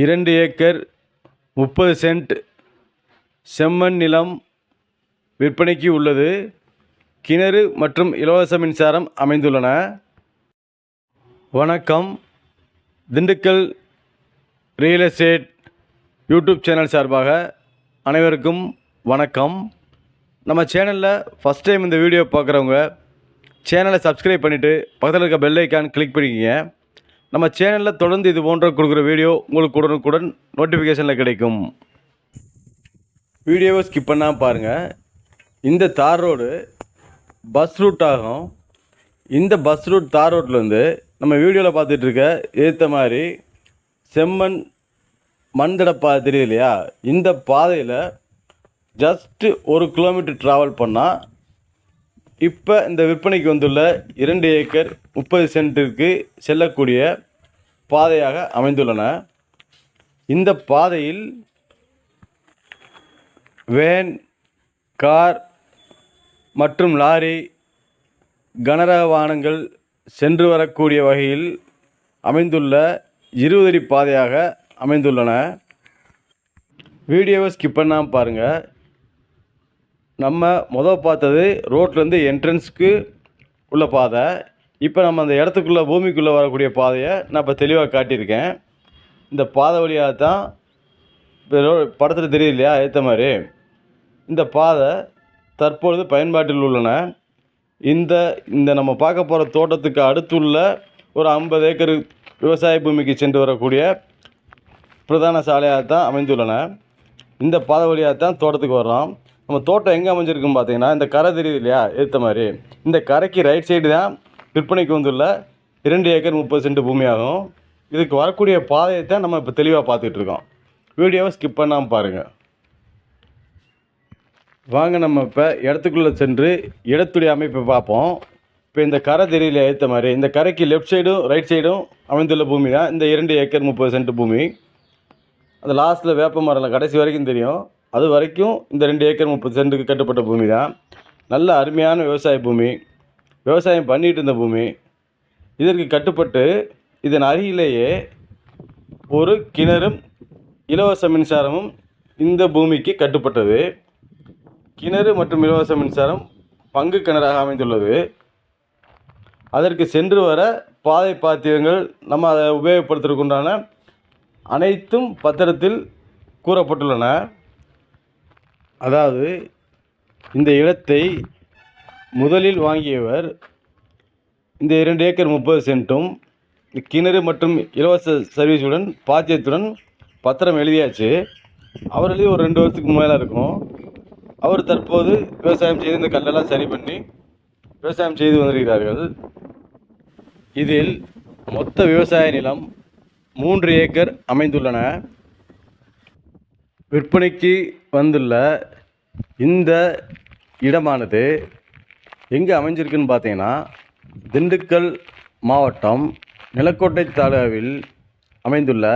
இரண்டு ஏக்கர் முப்பது சென்ட் செம்மண் நிலம் விற்பனைக்கு உள்ளது. கிணறு மற்றும் இலவச மின்சாரம் அமைந்துள்ளன. வணக்கம். Dindigul real estate YouTube channel சார்பாக அனைவருக்கும் வணக்கம். நம்ம சேனலில் ஃபஸ்ட் டைம் இந்த வீடியோ பார்க்குறவங்க சேனலை சப்ஸ்கிரைப் பண்ணிவிட்டு பக்கத்தில் இருக்க பெல் ஐக்கான் கிளிக் பண்ணிக்கிங்க. நம்ம சேனலில் தொடர்ந்து இது போன்ற கொடுக்குற வீடியோ உங்களுக்கு உடனுக்குடன் நோட்டிஃபிகேஷனில் கிடைக்கும். வீடியோவை ஸ்கிப் பண்ணால் பாருங்கள் இந்த தார் ரோடு பஸ் ரூட் ஆகும். இந்த பஸ் ரூட் தார் ரோட்லேருந்து நம்ம வீடியோவில் பார்த்துட்ருக்க ஏற்ற மாதிரி செம்மண் மண்தட பாதை தெரியுது இல்லையா? இந்த பாதையில் ஜஸ்ட்டு ஒரு கிலோமீட்டர் ட்ராவல் பண்ணால் இப்போ இந்த விற்பனைக்கு வந்துள்ள இரண்டு ஏக்கர் முப்பது சென்ட்டிற்கு செல்லக்கூடிய பாதையாக அமைந்துள்ளன. இந்த பாதையில் வேன் கார் மற்றும் லாரி கனரக வாகனங்கள் சென்று வரக்கூடிய வகையில் அமைந்துள்ள இருபதடி பாதையாக அமைந்துள்ளன. வீடியோவை ஸ்கிப் பண்ணாமல் பாருங்கள் நம்ம மொதல் பார்த்தது ரோட்லேருந்து என்ட்ரன்ஸ்க்கு உள்ள பாதை. இப்போ நம்ம அந்த இடத்துக்குள்ளே பூமிக்குள்ளே வரக்கூடிய பாதையை நான் இப்போ தெளிவாக காட்டியிருக்கேன். இந்த பாதை வழியாக தான் இப்போ ரோ படத்தில் தெரியுது இல்லையா ஏற்ற மாதிரி. இந்த பாதை தற்பொழுது பயன்பாட்டில் உள்ளன. இந்த இந்த நம்ம பார்க்க போகிற தோட்டத்துக்கு அடுத்துள்ள ஒரு ஐம்பது ஏக்கர் விவசாய பூமிக்கு சென்று வரக்கூடிய பிரதான சாலையாக தான் அமைந்துள்ளன. இந்த பாதை வழியாக தான் தோட்டத்துக்கு வர்றோம். நம்ம தோட்டம் எங்கே அமைஞ்சிருக்குன்னு பார்த்தீங்கன்னா இந்த கரை தெரியுது இல்லையா? ஏற்ற மாதிரி. இந்த கரைக்கு ரைட் சைடு தான் விற்பனைக்கு வந்துள்ள இரண்டு ஏக்கர் முப்பது சென்ட் பூமியாகும் இதுக்கு வரக்கூடிய பாதையை தான் நம்ம இப்போ தெளிவாக பார்த்துட்டு இருக்கோம். வீடியோவை ஸ்கிப் பண்ணாமல் பாருங்கள் வாங்க நம்ம இப்போ இடத்துக்குள்ளே சென்று இடத்துடைய அமைப்பை பார்ப்போம். இப்போ இந்த கரை தெரியல ஏற்ற மாதிரி. இந்த கரைக்கு லெஃப்ட் சைடும் ரைட் சைடும் அமைந்துள்ள பூமி தான் இந்த இரண்டு ஏக்கர் முப்பது சென்ட் பூமி. அந்த லாஸ்ட்டில் வேப்ப மரம் கடைசி வரைக்கும் தெரியும். அது வரைக்கும் இந்த ரெண்டு ஏக்கர் முப்பது சென்ட்டுக்கு கட்டுப்பட்ட பூமி தான். நல்ல அருமையான விவசாய பூமி. விவசாயம் பண்ணிகிட்டு இருந்த பூமி. இதற்கு கட்டுப்பட்டு இதன் அருகிலேயே ஒரு கிணறும் இலவச மின்சாரமும் இந்த பூமிக்கு கட்டுப்பட்டது. கிணறு மற்றும் இலவச மின்சாரம் பங்கு கிணறாக அமைந்துள்ளது. அதற்கு சென்று வர பாதை பாத்தியங்கள் நம்ம அதை உபயோகப்படுத்துறதுக்குண்டான அனைத்தும் பத்திரத்தில் கூறப்பட்டுள்ளன. அதாவது இந்த இடத்தை முதலில் வாங்கியவர் இந்த இரண்டு ஏக்கர் முப்பது சென்ட்டும் கிணறு மற்றும் இலவச சர்வீஸுடன் பாத்தியத்துடன் பத்திரம் எழுதியாச்சு. அவர் எழுதி ஒரு ரெண்டு வருஷத்துக்கு மேலே இருக்கும். அவர் தற்போது விவசாயம் செய்து இந்த கல்லெல்லாம் சரி பண்ணி விவசாயம் செய்து வந்திருக்கிறார்கள். இதில் மொத்த விவசாய நிலம் மூன்று ஏக்கர் அமைந்துள்ளன. விற்பனைக்கு வந்துள்ள இந்த இடமானது எங்கே அமைஞ்சிருக்குன்னு பார்த்தீங்கன்னா திண்டுக்கல் மாவட்டம் நிலக்கோட்டை தாலுகாவில் அமைந்துள்ள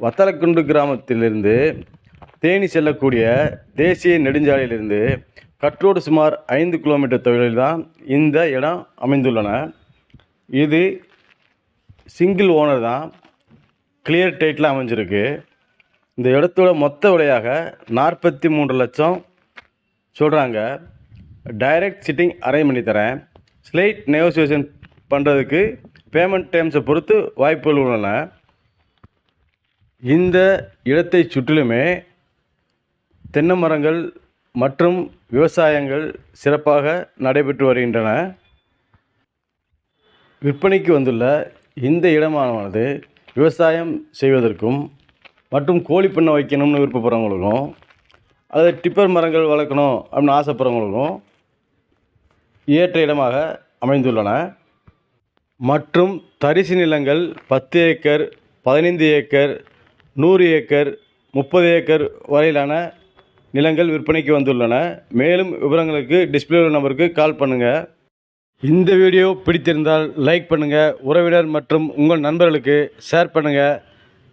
வத்தலக்குண்டு கிராமத்திலிருந்து தேனி செல்லக்கூடிய தேசிய நெடுஞ்சாலையிலிருந்து கற்றோடு சுமார் ஐந்து கிலோமீட்டர் தொலைவில் தான் இந்த இடம் அமைந்துள்ளன. இது சிங்கிள் ஓனர் தான். கிளியர் டைட்டில் அமைஞ்சிருக்கு. இந்த இடத்தோட மொத்த விலையாக நாற்பத்தி மூன்று லட்சம் சொல்கிறாங்க டைரக்ட் சிட்டிங் அரேஞ்ச் பண்ணி தரேன். ஸ்லைட் நெகோசியேஷன் பண்ணுறதுக்கு பேமெண்ட் டைம்ஸை பொறுத்து வாய்ப்புகள் உள்ளன. இந்த இடத்தை சுற்றிலுமே தென்னை மரங்கள் மற்றும் விவசாயங்கள் சிறப்பாக நடைபெற்று வருகின்றன. விற்பனைக்கு வந்துள்ள இந்த இடமானது விவசாயம் செய்வதற்கும் மற்றும் கோழி பண்ணை வைக்கணும்னு விருப்பப்படுறவங்களுக்கும் அது டிப்பர் மரங்கள் வளர்க்கணும் அப்படின்னு ஆசைப்படுறவங்களுக்கும் ஏற்ற இடமாக அமைந்துள்ளன. மற்றும் தரிசு நிலங்கள் பத்து ஏக்கர் பதினைந்து ஏக்கர் நூறு ஏக்கர் முப்பது ஏக்கர் வரையிலான நிலங்கள் விற்பனைக்கு வந்துள்ளன. மேலும் விவரங்களுக்கு டிஸ்பிளே நம்பருக்கு கால் பண்ணுங்கள் இந்த வீடியோ பிடித்திருந்தால் லைக் பண்ணுங்கள் உறவினர் மற்றும் உங்கள் நண்பர்களுக்கு ஷேர் பண்ணுங்கள்